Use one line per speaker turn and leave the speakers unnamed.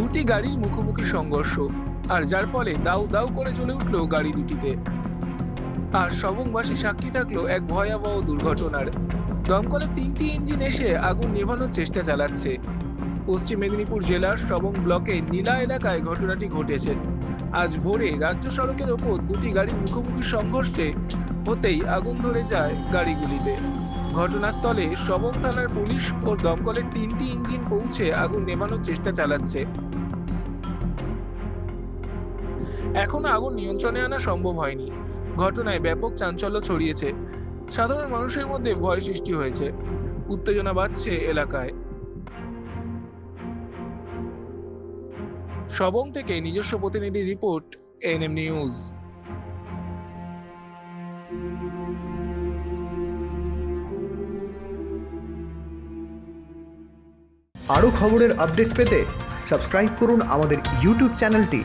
দুটি গাড়ির মুখোমুখি সংঘর্ষ, আর যার ফলে দাউ দাউ করে চলে উঠল গাড়ি দুটিতে। আর সবংবাসী সাক্ষী থাকল এক ভয়াবহ দুর্ঘটনার। দমকলের তিনটি ইঞ্জিন এসে আগুন নেভানোর চেষ্টা চালাচ্ছে। পশ্চিম মেদিনীপুর জেলার সবং ব্লকের নীলা এলাকায় ঘটনাটি ঘটেছে। আজ ভোরে রাজ্য সড়কের ওপর দুটি গাড়ির মুখোমুখি সংঘর্ষে হতেই আগুন ধরে যায় গাড়িগুলিতে। ঘটনাস্থলে সবং থানার পুলিশ ও দমকলের তিনটি ইঞ্জিন পৌঁছে আগুন নেভানোর চেষ্টা চালাচ্ছে। এখনও আগুন নিয়ন্ত্রণে আনা সম্ভব হয়নি। ঘটনায় ব্যাপক চাঞ্চল্য ছড়িয়েছে। সাধারণ মানুষের মধ্যে ভয় সৃষ্টি হয়েছে। উত্তেজনা বাড়ছে এলাকায়। সবং থেকে নিজস্ব প্রতিনিধি রিপোর্ট, এনএম নিউজ।
আরও খবরের আপডেট পেতে সাবস্ক্রাইব করুন আমাদের ইউটিউব চ্যানেলটি।